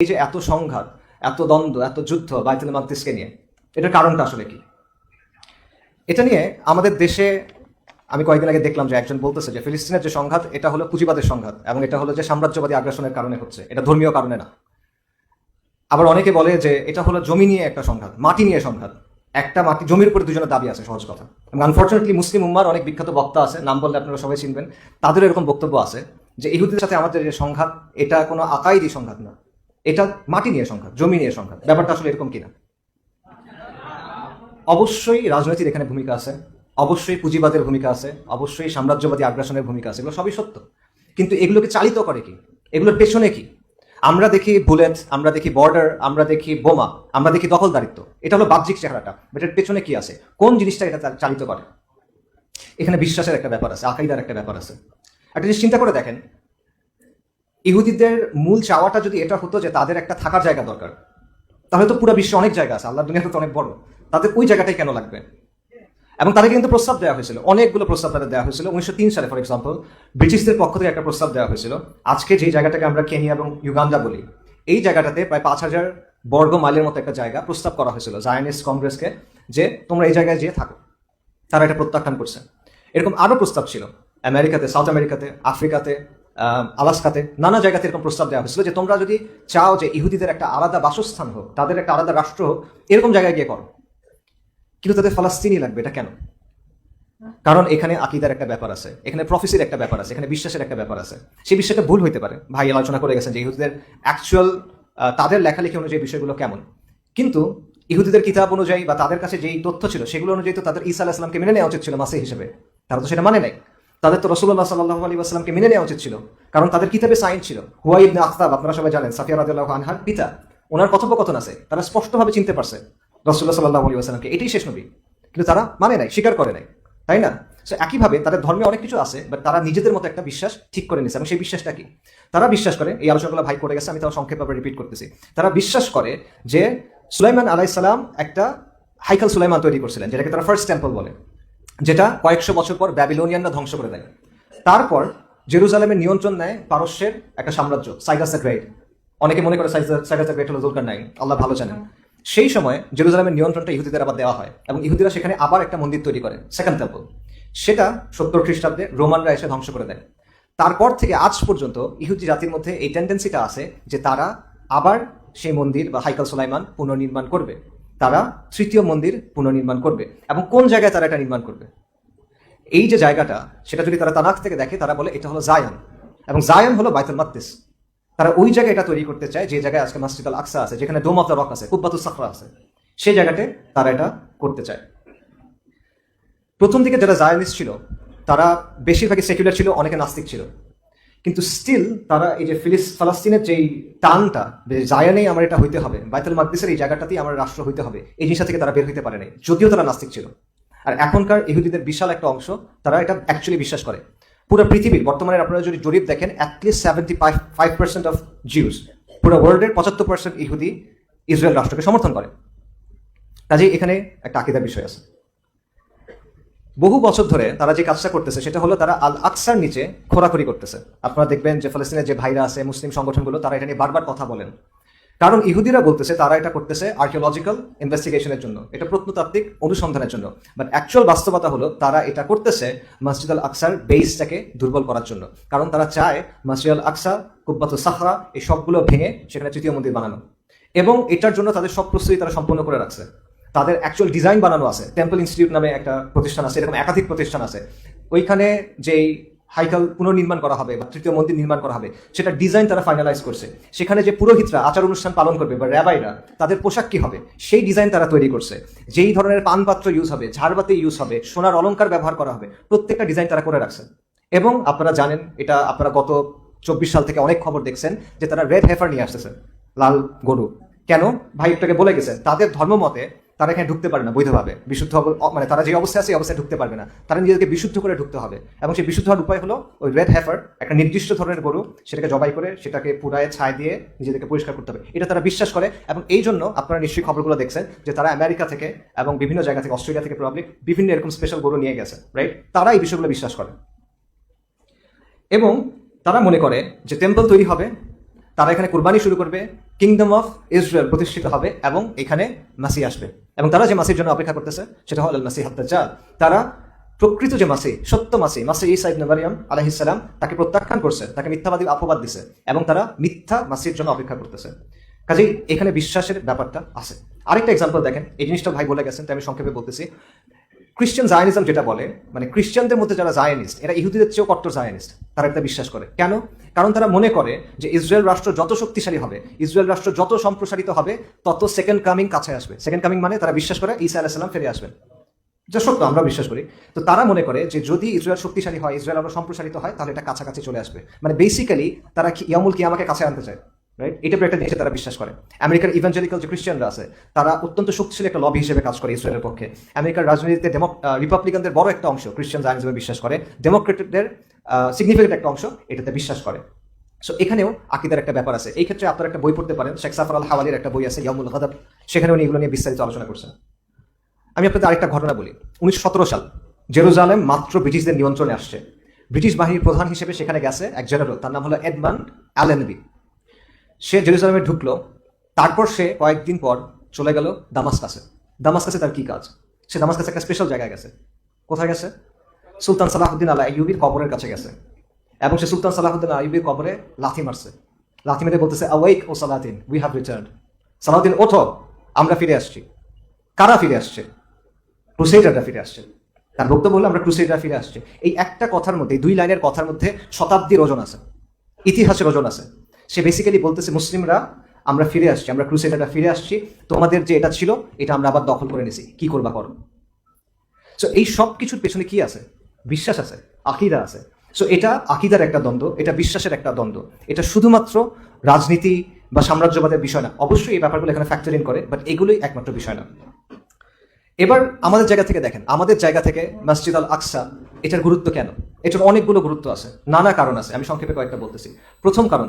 এই যে এত সংঘাত, এত দ্বন্দ্ব, এত যুদ্ধ বাইতুল মাকদিসকে নিয়ে, এটার কারণটা আসলে কি? এটা নিয়ে আমাদের দেশে, আমি কয়েকদিন আগে দেখলাম যে একজন বলতেছে যে ফিলিস্তিনের যে সংঘাত, এটা হলো পুঁজিবাদের সংঘাত এবং এটা হলো যে সাম্রাজ্যবাদী আগ্রাসনের কারণে হচ্ছে। এটা ধর্মীয় কারণে না। আবার অনেকে বলে যে এটা হলো জমি নিয়ে একটা সংঘাত, মাটি নিয়ে সংঘাত। একটা মাটি, জমির উপরে দুজনের দাবি আছে, সহজ কথা। এবং আনফর্চুনেটলি মুসলিম উম্মার অনেক বিখ্যাত বক্তা আছে, নাম বললে আপনারা সবাই চিনবেন তাদের এরকম বক্তব্য আছে যে ইহুদিদের সাথে আমাদের যে সংঘাত, এটা কোনো আকাইদি সংঘাত না। এটা মাটি নিয়ে সংঘাত, জমি নিয়ে সংঘাত, ব্যাপারটা আসলে এরকম কিনা? অবশ্যই রাজনীতির এখানে ভূমিকা আছে, অবশ্যই পুঁজিবাদের ভূমিকা আছে, অবশ্যই সাম্রাজ্যবাদী আগ্রাসনের ভূমিকা আছে, এগুলো সবই সত্য। কিন্তু এগুলোকে চালিত করে কি? এগুলোর পেছনে কি? আমরা দেখি বুলেট, আমরা দেখি বর্ডার, আমরা দেখি বোমা, আমরা দেখি দখলদারিত্ব। এটা হলো বাহ্যিক চেহারাটা এটার পেছনে কি আছে? কোন জিনিসটা এটা চালিত করে? এখানে বিশ্বাসের একটা ব্যাপার আছে, আকাইদার একটা ব্যাপার আছে। একটা জিনিস চিন্তা করে দেখেন ইহুদিদের মূল চাওয়াটা যদি এটা হতো যে তাদের একটা থাকার জায়গা দরকার, তাহলে তো পুরো বিশ্বে অনেক জায়গা আছে, আল্লাহ দুনিয়াটা তো অনেক বড়। তাদের ওই জায়গাটাই কেন লাগবে? এবং তাদেরকে কিন্তু প্রস্তাব দেওয়া হয়েছিল, অনেকগুলো প্রস্তাব তাদের দেওয়া হয়েছিল। উনিশশো তিন সালে ফর এক্সাম্পল ব্রিটিশদের পক্ষ থেকে একটা প্রস্তাব দেওয়া হয়েছিল। আজকে যে জায়গাটাকে আমরা কেনিয়া এবং ইউগান্ডা বলি, এই জায়গাটাতে প্রায় পাঁচ হাজার বর্গ মাইলের মতো একটা জায়গা প্রস্তাব করা হয়েছিল জায়নিস্ট কংগ্রেসকে, যে তোমরা এই জায়গায় যেয়ে থাকো। তারা এটা প্রত্যাখ্যান করছে। এরকম আরও প্রস্তাব ছিল। আমেরিকাতে, সাউথ আমেরিকাতে, আফ্রিকাতে আলাস্কাতে নানা জায়গাতে এরকম প্রস্তাব দেওয়া হয়েছিল যে তোমরা যদি চাও যে ইহুদিদের একটা আলাদা বাসস্থান হোক, তাদের একটা আলাদা রাষ্ট্র হোক, এরকম জায়গায় গিয়ে করো। কিন্তু তাদের ফালাস্তিনি লাগবে, এটা কেন? কারণ এখানে আকিদার একটা ব্যাপার আছে, এখানে প্রফেসির একটা ব্যাপার আছে, এখানে বিশ্বাসের একটা ব্যাপার আছে। সেই বিশ্বাসটা ভুল হইতে পারে। ভাই আলোচনা করে গেছেন যে ইহুদিদের অ্যাকচুয়াল তাদের লেখালেখি অনুযায়ী বিষয়গুলো কেমন। কিন্তু ইহুদিদের কিতাব অনুযায়ী বা তাদের কাছে যেই তথ্য ছিল, সেগুলো অনুযায়ী তো তাদের ঈসা আলাহিসামকে মেনে নেওয়া উচিত ছিল মাসে হিসেবে। তারা তো সেটা মানে নাই। তাদের তো রসুল্লাহ সাল্লাহ আলী আসলামকে মেনে নেওয়া উচিত ছিল। কারণ তাদের কিতাবে সাইন ছিল। হুয়াই ইবনে আখতাব, আপনারা সবাই জানেন, সাফিয়া রাদিয়াল্লাহু আনহার পিতা। ওনার কথোপকথন আছে, তারা স্পষ্টভাবে চিনতে পারছে রসুল্লাহ সাল্লাহ আলী আসলামকে এটাই শেষ নবী। কিন্তু তারা মানে নাই, স্বীকার করে নাই। তাই না? সো একইভাবে তাদের ধর্মে অনেক কিছু আছে বাট তারা নিজেদের মতো একটা বিশ্বাস ঠিক করে নিছে এবং সেই বিশ্বাসটা কি? তারা বিশ্বাস করে, এই আলোচনাগুলো ভাই করে গেছে, আমি তাও সংক্ষেপভাবে রিপিট করতেছি। তারা বিশ্বাস করে যে সুলাইমান আলাইসালাম একটা হাইকাল সুলাইমান তৈরি করছিলেন, যেটাকে তারা ফার্স্ট টেম্পল বলে। যেটা কয়েকশো বছর পর ব্যাবিলোনিয়ানরা ধ্বংস করে দেয়। তারপর জেরুজালেমের নিয়ন্ত্রণ নেয় পারস্যের একটা সাম্রাজ্য, সাইগাস গ্রেট। অনেকে মনে করে সাইগাস গ্রেট হলো জুলকার নাই আল্লাহ ভালো জানেন। সেই সময় জেরুজালেমের নিয়ন্ত্রণটা ইহুদিদের আবার দেওয়া হয় এবং ইহুদিরা সেখানে আবার একটা মন্দির তৈরি করে, সেকেন্ড টেম্পল। সেটা সত্তর খ্রিস্টাব্দে রোমানরা এসে ধ্বংস করে দেয়। তারপর থেকে আজ পর্যন্ত ইহুদি জাতির মধ্যে এই টেন্ডেন্সিটা আছে যে তারা আবার সেই মন্দির বা হাইকাল সুলাইমান পুনর্নির্মাণ করবে। তারা তৃতীয় মন্দির পুনর্নির্মাণ করবে এবং কোন জায়গায় তারা এটা নির্মাণ করবে? এই যে জায়গাটা, সেটা যদি তারা তানাক থেকে দেখে, তারা বলে এটা হলো জায়ান। এবং জায়ান হলো বাইতুল মাকদিস। তারা ওই জায়গায় এটা তৈরি করতে চায় যে জায়গায় আজকে মাসজিদ আল আকসা আছে, যেখানে ডোম রক আছে কুব্বাতুল সাফরা আছে। সেই জায়গাতে তারা এটা করতে চায়। প্রথম দিকে যারা জায়ানিস্ট ছিল, তারা বেশিরভাগই সেকুলার ছিল, অনেকে নাস্তিক ছিল। কিন্তু স্টিল তারা এই যে ফিলিস ফালাস্তিনের যেই টানটা, যে জায়ানেই আমার এটা হইতে হবে, বাইতুল মাকদিসের এই জায়গাটাতেই আমার রাষ্ট্র হইতে হবে, এই জিনিসটা থেকে তারা বের হইতে পারে নাই। যদিও তারা নাস্তিক ছিল। আর এখনকার ইহুদিদের বিশাল একটা অংশ, তারা এটা অ্যাকচুয়ালি বিশ্বাস করে। পুরো পৃথিবীর, বর্তমানে আপনারা যদি জরিপ দেখেন at least seventy five five percent of Jews পুরো ওয়ার্ল্ডের পঁচাত্তর পার্সেন্ট ইহুদি ইসরায়েল রাষ্ট্রকে সমর্থন করে। কাজেই এখানে একটা আকিদার বিষয় আছে। বহু বছর ধরে তারা যে কাজটা করতেছে, সেটা হলো তারা আল আকসার নিচে খোরাখুরি করতেছে। আপনারা দেখবেন যে ফলস্তিনের যে ভাইরা আছে, মুসলিম সংগঠনগুলো, তারা এটা নিয়ে বারবার কথা বলেন। কারণ ইহুদিরা বলতেছে, তারা এটা করতেছে আর্কিওলজিক্যাল ইনভেস্টিগেশনের জন্য। এটা প্রত্নতাত্ত্বিক অনুসন্ধানের জন্য। বাট অ্যাকচুয়াল বাস্তবতা হলো, তারা এটা করতেছে মসজিদ আল আকসার বেসটাকে দুর্বল করার জন্য। কারণ তারা চায় মসজিদ আল আকসা কুব্বাত সাহরা, এই সবগুলো ভেঙে সেখানে তৃতীয় মন্দির বানানো। এবং এটার জন্য তাদের সব প্রস্তুতি তারা সম্পূর্ণ করে রাখছে। তাদের অ্যাকচুয়াল ডিজাইন বানানো আছে। টেম্পল ইনস্টিটিউট নামে একটা প্রতিষ্ঠান আছে, এরকম একাধিক প্রতিষ্ঠান আছে। ওইখানে যেই হাইকাল পুনর্নির্মাণ করা হবে বা তৃতীয় মন্দির নির্মাণ করা হবে সেটা ডিজাইন তারা ফাইনালাইজ করছে। সেখানে যে পুরোহিতরা, আচার অনুষ্ঠান পালন করবে বা র্যাবাইরা তাদের পোশাক কি হবে? সেই ডিজাইন তারা তৈরি করছে। যেই ধরনের পানপাত্র ইউজ হবে, ঝাড়বাতি ইউজ হবে, সোনার অলংকার ব্যবহার করা হবে, প্রত্যেকটা ডিজাইন তারা করে রাখছে এবং আপনারা জানেন, এটা আপনারা গত চব্বিশ সাল থেকে অনেক খবর দেখছেন যে তারা রেড হেফার নিয়ে আসতেছে, লাল গরু। কেন? ভাই একটাকে বলে গেছে, তাদের ধর্ম মতে তারা এখানে ঢুকতে পারে না বৈধভাবে। বিশুদ্ধ মানে তারা যে অবস্থায় আছে, এই অবস্থায় ঢুকতে পারবে না। তারা নিজেদেরকে বিশুদ্ধ করে ঢুকতে হবে। এবং সেই বিশুদ্ধ হওয়ার উপায় হলো ওই রেড হ্যাফার একটা নির্দিষ্ট ধরনের গরু, সেটাকে জবাই করে সেটাকে পুরায় ছাই দিয়ে নিজেদেরকে পরিষ্কার করতে হবে। এটা তারা বিশ্বাস করে এবং এই জন্য আপনারা নিশ্চয়ই খবরগুলো দেখছেন যে তারা আমেরিকা থেকে এবং বিভিন্ন জায়গা থেকে, অস্ট্রেলিয়া থেকে প্রবলি বিভিন্ন এরকম স্পেশাল গরু নিয়ে গেছে রাইট তারা এই বিষয়গুলো বিশ্বাস করে। এবং তারা মনে করে যে টেম্পল তৈরি হবে, তারা এখানে কোরবানি শুরু করবে কিংডম অফ ইসরায়েল প্রতিষ্ঠিত হবে এবং এখানে মাসি আসবে। এবং তারা যে মাসির জন্য অপেক্ষা করতেছে, সেটা হল মাসি হাত্তাজাল তারা প্রকৃত যে মাসি সত্য মাসি মাসি ইসা ইবনে মারিয়াম আলাইহিসসালাম তাকে প্রত্যাখ্যান করছে, তাকে মিথ্যাবাদী অপবাদ দিছে এবং তারা মিথ্যা মাসির জন্য অপেক্ষা করতেছে। কাজেই এখানে বিশ্বাসের ব্যাপারটা আছে। আরেকটা এক্সাম্পল দেখেন, এই জিনিসটা ভাই বলে গেছেন, তাই আমি সংক্ষেপে বলতেছি। ক্রিশ্চিয়ান জায়নিজম যেটা বলে মানে ক্রিশ্চিয়ানদের মধ্যে যারা জায়নিস্ট এরা ইহুদিদের চেয়েও কট্টর জায়নিস্ট তারা এটা বিশ্বাস করে। কেন? কারণ তারা মনে করে যে ইসরায়েল রাষ্ট্র যত শক্তিশালী হবে, ইসরায়েল রাষ্ট্র যত সম্প্রসারিত হবে, তত সেকেন্ড কামিং কাছে আসবে। সেকেন্ড কামিং মানে তারা বিশ্বাস করে ঈসা আলাহিসাল্লাম ফিরে আসবেন। যা সত্য, আমরা বিশ্বাস করি। তো তারা মনে করে যে যদি ইসরায়েল শক্তিশালী হয়, ইসরায়েল আরও সম্প্রসারিত হয়, তাহলে এটা কাছাকাছি চলে আসবে। মানে বেসিক্যালি তারা কি- ইয়ামুল কি আমাকে কাছে আনতে চায় রাইট এটা একটা দেশে তারা বিশ্বাস করে। আমেরিকার ইভেঞ্জেলিক্যাল যে খ্রিস্টানরা আছে, তারা অত্যন্ত শক্তিশালী একটা লবি হিসেবে কাজ করে ইসরায়েলের পক্ষে। আমেরিকার রাজনীতিতে রিপাবলিকানদের বড় একটা অংশ খ্রিস্টান জায়নিজমে বিশ্বাস করে। ডেমোক্রেটদের সিগনিফিকেন্ট একটা অংশ এটাতে বিশ্বাস করে। সো এখানেও আকিদার একটা ব্যাপার আছে। এই ক্ষেত্রে আপনারা একটা বই পড়তে পারেন। শেখ সাফর আল হাওয়ালির একটা বই আছে ইয়ামুল গাদাব। সেখানে উনি এগুলো নিয়ে বিস্তারিত আলোচনা করছেন। আমি আপনাদের আরেকটা ঘটনা বলি। উনিশশো সতেরো সাল জেরুজালেম মাত্র ব্রিটিশদের নিয়ন্ত্রণে আসছে। ব্রিটিশ বাহিনীর প্রধান হিসেবে সেখানে গেছে এক জেনারেল। তার নাম হলো এডমান্ড অ্যালেনবি। সে জেরুজালেমে ঢুকলো। তারপর সে কয়েকদিন পর চলে গেল দামাসকাসে। দামাসকাসে তার কি কাজ? সে দামাসকাসে একটা স্পেশাল জায়গায় গেছে। কোথায় গেছে? সুলতান সালাহুদ্দিন আলা ইউবির কবরের কাছে গেছে। এবং সে সুলতান সালাহুদ্দিন আইবির কবরে লাথি মারছে। লাথি মেরে বলতেছে awake o Saladin we have return Salahuddin, ওঠো, আমরা ফিরে আসছি। কারা ফিরে আসছে? ক্রুসেডাররা ফিরে আসছে। তার বক্তব্য হলো, আমরা ক্রুসেডার ফিরে আসছে। এই একটা কথার মধ্যে, দুই লাইনের কথার মধ্যে শতাব্দীর ওজন আছে। ইতিহাসের ওজন আছে। সে বেসিক্যালি বলতেছে, মুসলিমরা, আমরা ফিরে আসছি, আমরা ক্রুসেডাররা ফিরে আসছি। তোমাদের যে এটা ছিল, এটা আমরা আবার দখল করে নিছি। কি করবা করো? সো এই সব কিছুর পেছনে কি আছে? বিশ্বাস আছে, আকিদা আছে। সো এটা আকিদার একটা দ্বন্দ্ব, এটা বিশ্বাসের একটা দ্বন্দ্ব। এটা শুধুমাত্র রাজনীতি বা সাম্রাজ্যবাদের বিষয় না, অবশ্যই এই ব্যাপারগুলো এখানে ফ্যাক্টর ইন করে বাট এগুলোই একমাত্র বিষয় না। এবার আমাদের জায়গা থেকে দেখেন, আমাদের জায়গা থেকে মসজিদ আল আকসা, এটার গুরুত্ব কেন? এটার অনেকগুলো গুরুত্ব আছে, নানা কারণ আছে, আমি সংক্ষেপে কয়েকটা বলতেছি। প্রথম কারণ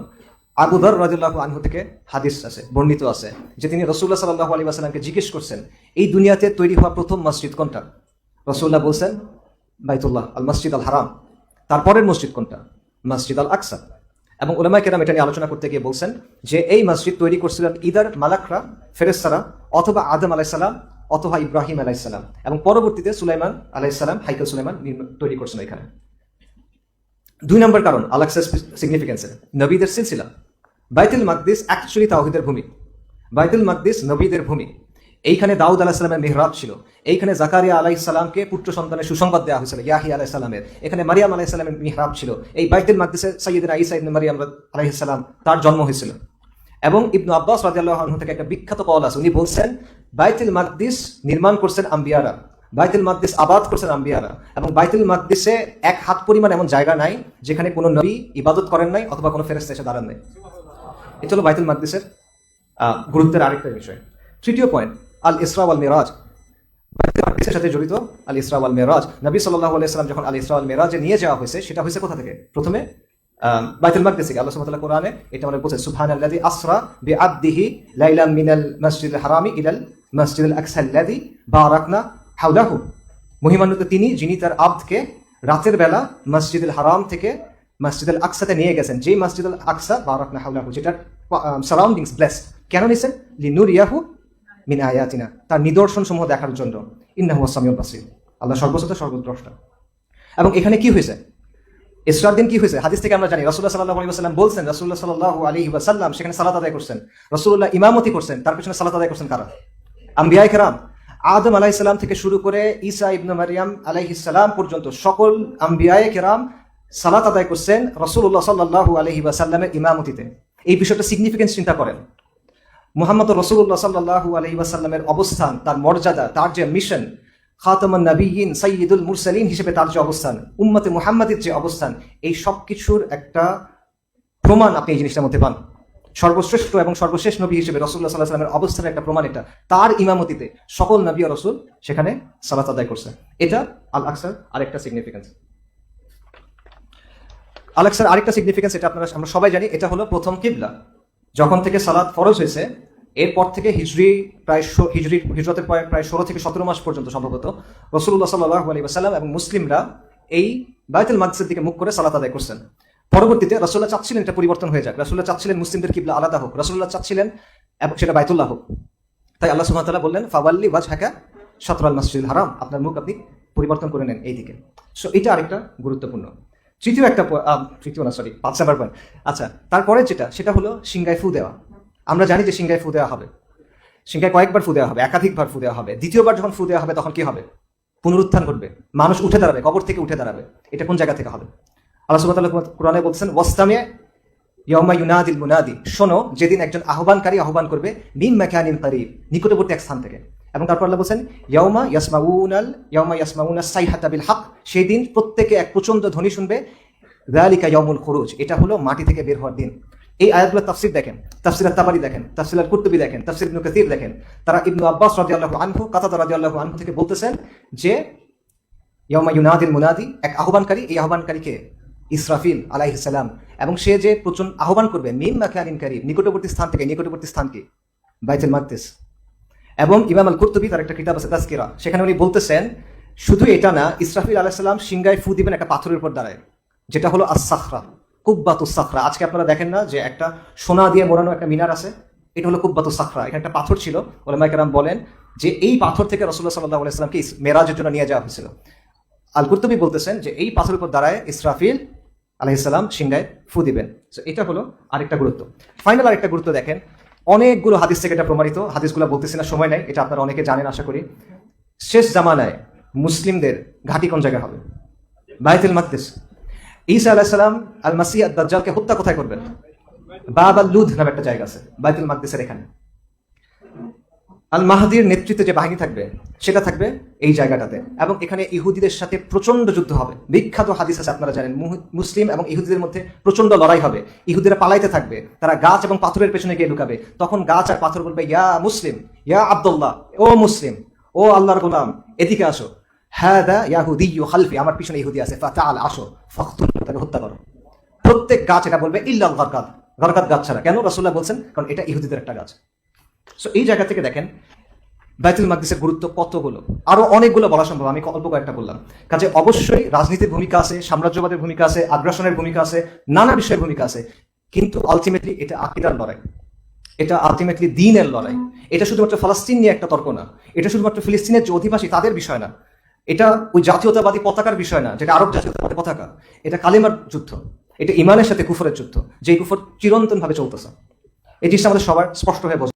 আবুদর রাজুল্লাহ আনহু থেকে হাদিস আছে, বর্ণিত আছে, যে তিনি রসুল্লাহ সাল্লাহ আলী আসালামকে জিজ্ঞেস করছেন, এই দুনিয়াতে তৈরি হওয়া প্রথম মসজিদ কোনটা? রসুল্লাহ বলছেন বাইতুল্লাহ, আল মসজিদ আল হারাম। তারপরের মসজিদ কোনটা? মসজিদ আল আকসা। এবং ওলামা কেরাম এটা নিয়ে আলোচনা করতে গিয়ে বলছেন যে এই মসজিদ তৈরি করছিলেন ইদার মালাকরা ফেরেস্তারা অথবা আদম আলাইসালাম অথবা ইব্রাহিম আলাইসালাম এবং পরবর্তীতে সুলাইমান আলাইসালাম হাইকেল সুলাইমান তৈরি করছেন এখানে দুই নম্বর কারণ আলাক্সার সিগনিফিকেন্সে নবীদের সিলসিলা। বাইতুল মাকদিস অ্যাকচুয়ালি তাওহিদের ভূমি। বাইতুল মাকদিস নবীদের ভূমি। এইখানে দাউদ আলাহিসাল্লামের মেহরাব ছিল। এইখানে জাকারিয়া আলাইসাল্লামকে পুত্র সন্তানের সুসংবাদ দেওয়া হয়েছিল, ইয়াহি আলাইসাল্লামের এখানে মারিয়াম আলাইসাল্লামের মেহরাব ছিল। এই বাইতুল মাকদিসে সৈয়দিন আইসা ইবনে মারিয়াম আলাইসাল্লাম তার জন্ম হয়েছিল। এবং ইবনু আব্বাস রাদিয়াল্লাহু আনহু থেকে একটা বিখ্যাত কল আছে। উনি বলছেন, বাইতুল মাকদিস নির্মাণ করছেন আম্বিয়ারা। বাইতুল মাকদিস আবাদ করছেন আম্বিয়ারা। এবং বাইতুল মাকদিসে এক হাত পরিমাণ এমন জায়গা নাই, যেখানে কোনো নবী ইবাদত করেন নাই অথবা কোনো ফেরেস্তা এসে দাঁড়ান নাই। এটা হলো বাইতুল মাকদিসের গুরুত্বের আরেকটা বিষয়। তৃতীয় পয়েন্ট আল ইসরা আল মেরাজ। সাথে জড়িত আল ইসরা আল মেরাজ। নবী সাল্লাল্লাহু আলাইহি সাল্লাম যখন আল ইসরা আল মেরাজে নিয়ে যাওয়া হয়েছে, সেটা হয়েছে কোথা থেকে? প্রথমে বাইতুল মাকদিস থেকে। আল্লাহ সুবহানাহু কোরআনে এটা বলছে, সুবহানাল্লাযী আসরা বিআবদিহি লাইলাম মিনাল হারামি ইলাল আকসা আল্লাযী বারাকনা হাওলাহু। মহিমান্বিত তিনি, যিনি তার আব্দকে রাতের বেলা মসজিদুল হারাম থেকে মসজিদুল আকসাতে নিয়ে গেছেন। যেই মসজিদুল আকসা বারাকনা হাওলাহু, যেটার সারাউন্ডিংস ব্লেসড কেন নিছেন মিন আয়াতিনা, তার নিদর্শন সমূহ দেখার জন্য। ইন্নাহু সামিউল বাসির। আল্লাহ সর্বশ্রোতা সর্বদ্রষ্টা এবং এখানে কি হয়েছে? ইসরার দিন কি হয়েছে? হাদিস থেকে আমরা জানি রসুল্লাহ সাল্লাহ আলী ওয়াসাল্লাম বলছেন রসুল্লাহ সাল্লাহ আলী ওয়াসাল্লাম সেখানে সালাত আদায় করছেন। রসুল্লাহ ইমামতি করছেন, তার পিছনে সালাত আদায় করছেন কারা? আম্বিয়াই কেরাম। আদম আলাইসাল্লাম থেকে শুরু করে ঈসা ইবনু মারিয়াম আলাইহিসাল্লাম পর্যন্ত সকল আম্বিয়ায় কেরাম সালাত আদায় করছেন রসুল্লাহ সাল্লাহ আলহি ওয়াসাল্লামের ইমামতিতে। এই বিষয়টা সিগনিফিকেন্স চিন্তা করেন। মুহাম্মদ রসুল্লাহ সাল্লাহু আলহি ওয়াসাল্লামের অবস্থান, তার মর্যাদা, তার যে মিশন খাতামান নবীন সৈয়দুল মুরসালিন হিসেবে তার যে অবস্থান, উম্মতে মুহাম্মাদের যে অবস্থান, এই সব কিছুর একটা প্রমাণ আপনি এই জিনিসটার মধ্যে পান। সর্বশ্রেষ্ঠ এবং সর্বশেষ নবী হিসেবে রসুল্লাহ সাল্লাহ সাল্লামের অবস্থানের একটা প্রমাণ এটা। তার ইমামতিতে সকল নবী রসুল সেখানে সালাত আদায় করছে। এটা আল আকসার আরেকটা সিগনিফিকেন্স আলেক্সার আরেকটা সিগনিফিকেন্স এটা আপনারা, আমরা সবাই জানি, এটা হলো প্রথম কিবলা। যখন থেকে সালাদ ফরজ হয়েছে, এরপর থেকে হিজরি প্রায় হিজরি হিজরতের প্রায় প্রায় ষোলো থেকে সতেরো মাস পর্যন্ত সম্ভবত রসুল্লাহ সাল্লাহ আলী ওয়াসাল্লাম এবং মুসলিমরা এই বায়তুল মাকসিদ দিকে মুখ করে সালাত আদায় করছেন। পরবর্তীতে রাসুল্লাহ চাচ্ছিলেন এটা পরিবর্তন হয়ে যাক। রাসুল্লাহ চাচ্ছিলেন মুসলিমদের কিবলা আলাদা হোক। রাসুল্লাহ চাচ্ছিলেন এবং সেটা বাইতুল্লাহ হোক। তাই আল্লাহ সুহামতাল্লাহ বললেন, ফাওয়াল্লি ওয়াজ হাকা সতরাল মসজিদ হারাম। আপনার মুখ আপনি পরিবর্তন করে নেন এই দিকে সো এটা আরেকটা গুরুত্বপূর্ণ। তৃতীয় একটা তৃতীয় না সরি পাঁচ নাম্বার পয়েন্ট আচ্ছা তারপরে যেটা, সেটা হলো সিংগায় ফু দেওয়া। আমরা জানি যে সিঙ্গায় ফু দেওয়া হবে। সিঙ্গায় কয়েকবার ফু দেওয়া হবে, একাধিকবার ফু দেওয়া হবে। দ্বিতীয়বার যখন ফু দেওয়া হবে, তখন কি হবে? পুনরুত্থান ঘটবে। মানুষ উঠে দাঁড়াবে, কবর থেকে উঠে দাঁড়াবে। এটা কোন জায়গা থেকে হবে? আল্লাহ তাআলা কোরআনে বলছেন ওয়াস্তামে ইয়াউমা ইউনাদিল মুনাদি। শোনো, যেদিন একজন আহ্বানকারী আহ্বান করবে, মিন মাকানিন কারীব নিকটবর্তী এক স্থান থেকে। এবং তারপর আল্লাহ বলছেন ইয়াসমাউনাল, ইয়াউমা ইয়াসমাউনা সাইহাতা বিল হক সেই দিন প্রত্যেকে এক প্রচণ্ড ধ্বনি শুনবে, যালিকা ইয়ামুল খরুজ। এটা হলো মাটি থেকে বের হওয়ার দিন। এই আয়াতগুলো তাফসির দেখেন, তাফসির তাবারি দেখেন, তাফসির আল কুর্তুবি দেখেন, তাফসির ইবনু কাসির দেখেন। তারা ইবনু আব্বাস রাদিয়াল্লাহু আনহু, কাতাদা রাদিয়াল্লাহু আনহু থেকে বলতেছেন যে ইয়ামা ইউনাদিল মুনাদি। এক আহ্বানকারী, এই আহ্বানকারীকে ইসরাফিল আলাইহিস সালাম। এবং সে যে প্রচণ্ড আহ্বান করবে মিম মাকানিন কারিব। নিকটবর্তী স্থান থেকে, নিকটবর্তী স্থানকে বাইতুল মাকদিস। এবং ইমাম আল কুর্তুবি তার একটা কিতাব আছে, তাজকিরা। সেখানে উনি বলতেছেন, শুধু এটা না, ইসরাফিল আলাইহিস সালাম সিংগায় ফু দিবেন একটা পাথরের উপর দাঁড়ায় যেটা হলো আস-সাখরা কুব্বাতুস সাখরা আজকে আপনারা দেখেন না যে একটা সোনা দিয়ে মোড়ানো একটা মিনার আছে? এটা হলো কুব্বাতুস সাখরা এখানে একটা পাথর ছিল ওলামাই কেরাম বলেন যে এই পাথর থেকে রসুল্লাহ সাল্লাহ আলাইসলামকে মেরাজের জন্য নিয়ে যাওয়া হয়েছিল। আল কুর্তুবি বলতেছেন যে এই পাথরের উপর দাঁড়ায় ইসরাফিল আলহিসাল্লাম সিংহায় ফু দিবেন। এটা হলো আরেকটা গুরুত্ব। ফাইনাল আরেকটা গুরুত্ব দেখেন অনেকগুলো হাদিস থেকে এটা প্রমাণিত। হাদিসগুলো বলতেছি না, সময় নাই, এটা আপনারা অনেকে জানেন, আশা করি। শেষ জামানায় মুসলিমদের ঘাঁটি কোন জায়গায় হবে? বাইতুল মাকদিস ঈসা আলাহিসাল্লাম আল মাসিয়া দাজ্জালকে হত্যা কোথায় করবেন? বাবা লুধ নামে একটা জায়গা আছে, বাইতুল মাকদিসের এখানে। আল মাহাদির নেতৃত্বে যে বাহিনী থাকবে, সেটা থাকবে এই জায়গাটাতে। এবং এখানে ইহুদিদের সাথে প্রচণ্ড যুদ্ধ হবে। বিখ্যাত হাদিস আছে, আপনারা জানেন মুসলিম এবং ইহুদিদের মধ্যে প্রচণ্ড লড়াই হবে। ইহুদিরা পালাইতে থাকবে, তারা গাছ এবং পাথরের পেছনে গিয়ে লুকাবে তখন গাছ আর পাথর বলবে, ইয়া মুসলিম, ইয়া আব্দুল্লাহ, ও মুসলিম, ও আল্লাহর গোলাম, এদিকে আসো। হ্যাঁ দা ইয়াহুদি ইউ হালফি আমার পিছনে ইহুদি আছে ফাতাল আসো ফখতুল তাকে হত্যা করো। প্রত্যেক গাছ এটা বলবে, ইল্লাল গরকাত গরকাত গাছ ছাড়া। কেন রাসূলুল্লাহ বলছেন? কারণ এটা ইহুদিদের একটা গাছ। সো এই জায়গা থেকে দেখেন বাইতুল মাকদিসের গুরুত্ব কতগুলো? আরও অনেকগুলো বলা সম্ভব, আমি অল্প কয়েকটা বললাম। কাজে অবশ্যই রাজনীতির ভূমিকা আছে, সাম্রাজ্যবাদের ভূমিকা আছে, আগ্রাসনের ভূমিকা আছে, নানা বিষয়ের ভূমিকা আছে। কিন্তু আলটিমেটলি এটা আকিদার লড়াই। এটা আলটিমেটলি দিনের লড়াই। এটা শুধুমাত্র ফলাস্তিন নিয়ে একটা তর্ক না। এটা শুধুমাত্র ফিলিস্তিনের যে অধিবাসী তাদের বিষয় না। এটা ওই জাতীয়তাবাদী পতাকার বিষয় না, যেটা আরব জাতীয়তাবাদী পতাকা। এটা কালিমার যুদ্ধ। এটা ইমানের সাথে কুফরের যুদ্ধ যে কুফর চিরন্তন ভাবে চলতেছে। এই জিনিসটা আমাদের সবার স্পষ্ট হয়ে বোঝা